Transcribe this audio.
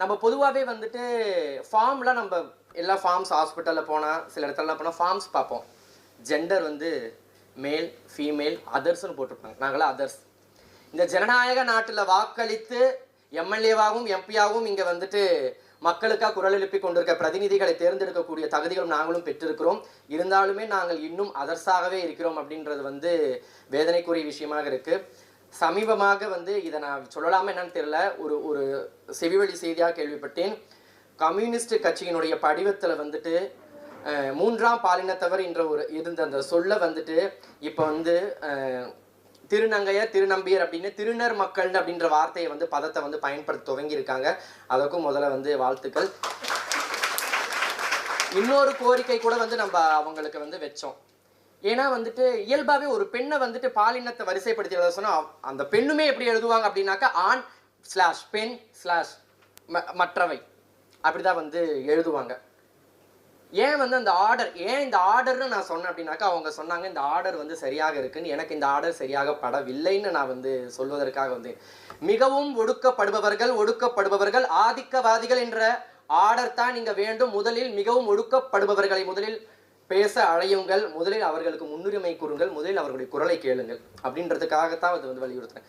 நம்ம பொதுவாகவே வந்துட்டு ஃபார்ம்லாம் நம்ம எல்லா ஃபார்ம்ஸ் ஹாஸ்பிட்டலில் போனால் சில இடத்துலலாம் போனால் ஃபார்ம்ஸ் பார்ப்போம். ஜெண்டர் வந்து மேல் ஃபீமேல் அதர்ஸ்னு போட்டிருப்பாங்க. நாங்களாம் அதர்ஸ் இந்த ஜனநாயக நாட்டில் வாக்களித்து எம்எல்ஏவாகவும் எம்பியாகவும் இங்கே வந்துட்டு மக்களுக்காக குரல் எழுப்பி கொண்டிருக்க பிரதிநிதிகளை தேர்ந்தெடுக்கக்கூடிய தகுதிகளும் நாங்களும் பெற்றிருக்கிறோம். இருந்தாலுமே நாங்கள் இன்னும் அதர்ஸாகவே இருக்கிறோம் அப்படின்றது வந்து வேதனைக்குரிய விஷயமாக இருக்குது சமீபமாக வந்து இதை நான் சொல்லலாமா என்னன்னு தெரியல. ஒரு ஒரு செவிவழி செய்தியாக கேள்விப்பட்டேன். கம்யூனிஸ்ட் கட்சியினுடைய படிவத்தில் வந்துட்டு மூன்றாம் பாலினத்தவர் என்ற ஒரு இருந்த அந்த சொல்ல வந்துட்டு இப்போ வந்து அஹ், திருநங்கையர் திருநம்பியர் அப்படின்னு திருநர் மக்கள் அப்படின்ற வார்த்தையை வந்து பதத்தை வந்து பயன்படுத்த துவங்கியிருக்காங்க. அதற்கும் முதல்ல வந்து வாழ்த்துக்கள். இன்னொரு கோரிக்கை கூட வந்து நம்ம அவங்களுக்கு வந்து வச்சோம். ஏன்னா வந்துட்டு இயல்பாகவே ஒரு பெண்ணை வந்துட்டு பாலினத்தை வரிசைப்படுத்தி எழுத சொன்னால் அந்த பெண்ணுமே எப்படி எழுதுவாங்க அப்படின்னாக்கா ஆண் ஸ்லாஷ் பெண் ஸ்லாஷ் மற்றவை. அப்படிதான் வந்து எழுதுவாங்க. ஏன் வந்து அந்த ஆர்டர் ஏன் இந்த ஆர்டர்னு நான் சொன்னேன் அப்படின்னாக்கா அவங்க சொன்னாங்க இந்த ஆர்டர் வந்து சரியாக இருக்குன்னு எனக்கு இந்த ஆர்டர் சரியாக படவில்லைன்னு நான் வந்து சொல்வதற்காக வந்து. மிகவும் ஒடுக்கப்படுபவர்கள் ஒடுக்கப்படுபவர்கள் ஆதிக்கவாதிகள் என்ற ஆர்டர் தான் நீங்கள் வேண்டும். முதலில் மிகவும் ஒடுக்கப்படுபவர்களை முதலில் பேச அழையுங்கள் முதலில் அவர்களுக்கு முன்னுரிமை கூறுங்கள் முதலில் அவர்களுடைய குரலை கேளுங்கள். அப்படின்றதுக்காகத்தான் அது வந்து வலியுறுத்துறேன்.